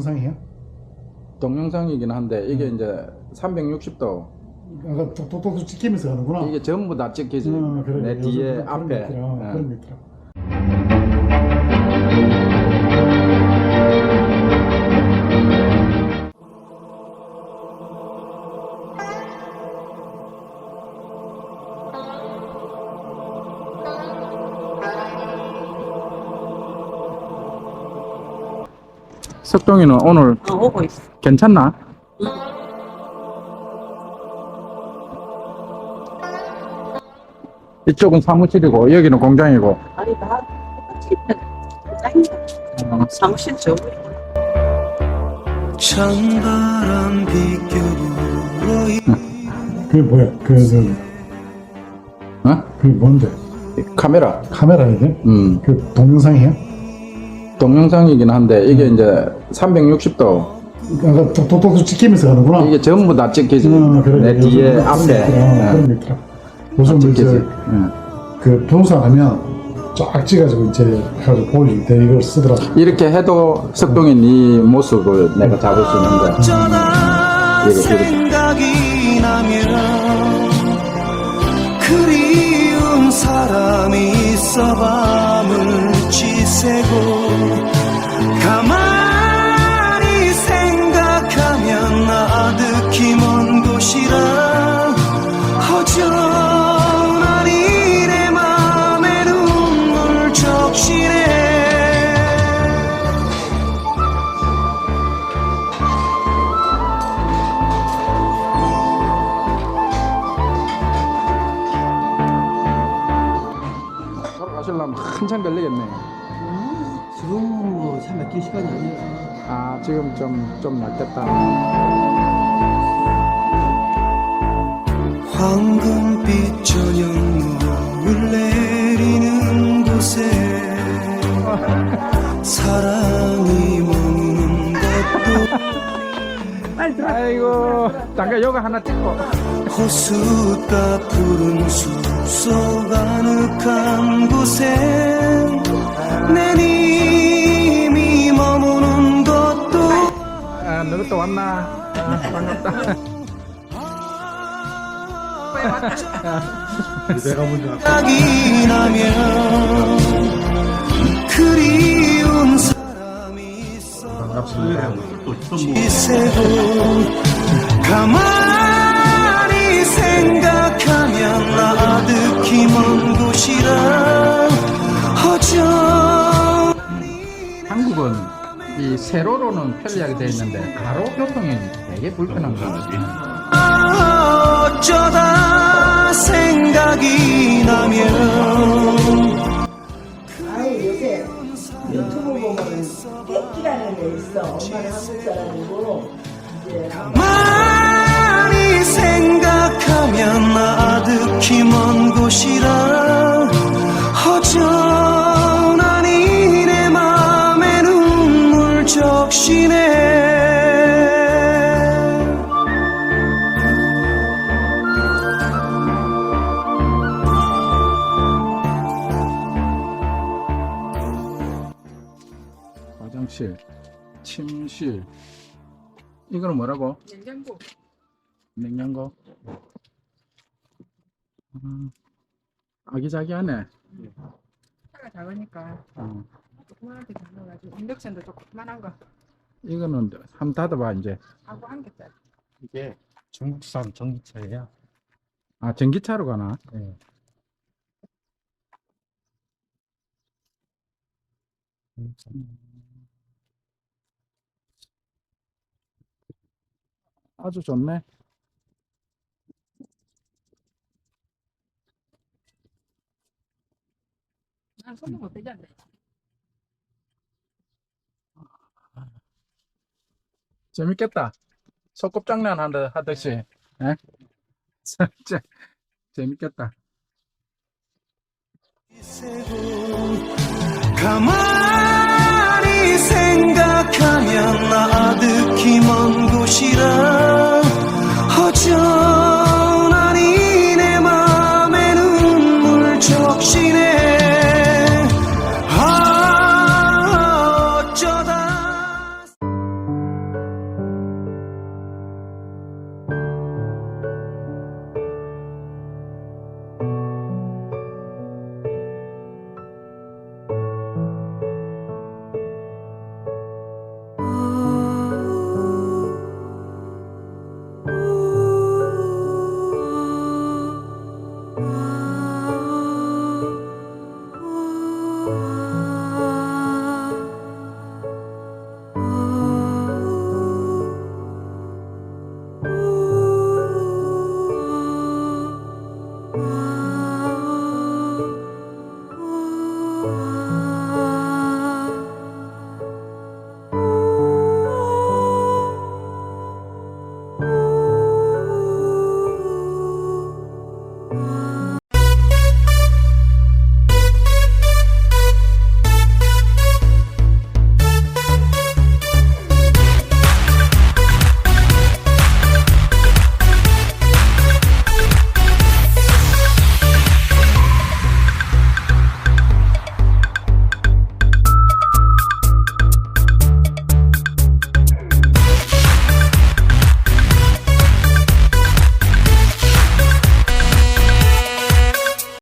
동영상이에요? 동영상이긴 한데 이게 이제 360도 아까 똑똑똑 찍히면서 하는구나. 이게 전부 다 찍히지 어, 그래. 내 요즘 뒤에 앞에. 어, 예. 그런 거 있더라. 석동이는 오늘 어, 오고 있어. 괜찮나? 이쪽은 사무실이고 여기는 공장이고 아니, 나 똑같이 어, 사무실 저 찬바람 비껴불어 그게 뭐야? 그, 저, 어? 그게 뭔데? 카메라 카메라 이게? 음, 그 동영상이에요? 동영상이긴 한데 이게 이제 360도 아까 똑똑똑 찍히면서 하는구나. 이게 전부 다 찍히지 어, 그래. 내 요즘 뒤에 그런 앞에 있더라. 어, 예, 그런 거 있더라. 요즘 다뭐 찍히지 이제 예. 그 동영상 하면 쫙 찍어가지고 이제 해가지고 보여줄 때 이걸 쓰더라. 이렇게 해도 석동이 네 모습을 내가 잡을 수 있는데 어쩌다 이거, 이거. 생각이 나면 그리운 사람이 있어 밤을 지새고 가만히 생각하면 나득히 먼 곳이라 허전하니 내 맘에 눈물 적시네. 돌아가시려면 한참 걸리겠네 지금 뭐참몇개 시간이 아니야. 아 지금 좀좀 낫겠다. 황금빛 저녁 노을 내리는 곳에 사랑이 머무는 것도 아이고 잠깐 요거 하나 찍고. 호숫가 푸른 숲속 아늑한 곳에 아 너것도 왔나? 아, 반갑다. 생각이 나면 그리운 사람이 있어. 가만히 세로로는 편리하게 되어 있는데 가로 교통이 되게 불편한 거 같아요. 어쩌다 생각이 나면 아니 요새 유튜브 보면은 땡기라는 게 있어. 엄마는 한국 사람이고. 이제 많이 생각하면 나득히 먼 곳이라 화장실 침실 이거는 뭐라고? 냉장고. 냉장고 음, 아기자기하네 차가 작으니까 어, 조그만하게 작아가지고 인덕션도 조그만한 거 이거는 한번 닫아봐 이제 하고 한 개짜리. 이게 중국산 전기차예요. 아 전기차로 가나? 네. 아주 좋네. 난 손도 못 대지 않네. 재밌겠다. 소꿉장난 하듯 하듯이. 에? 재- 재밌겠다. 가만히 생각하면 나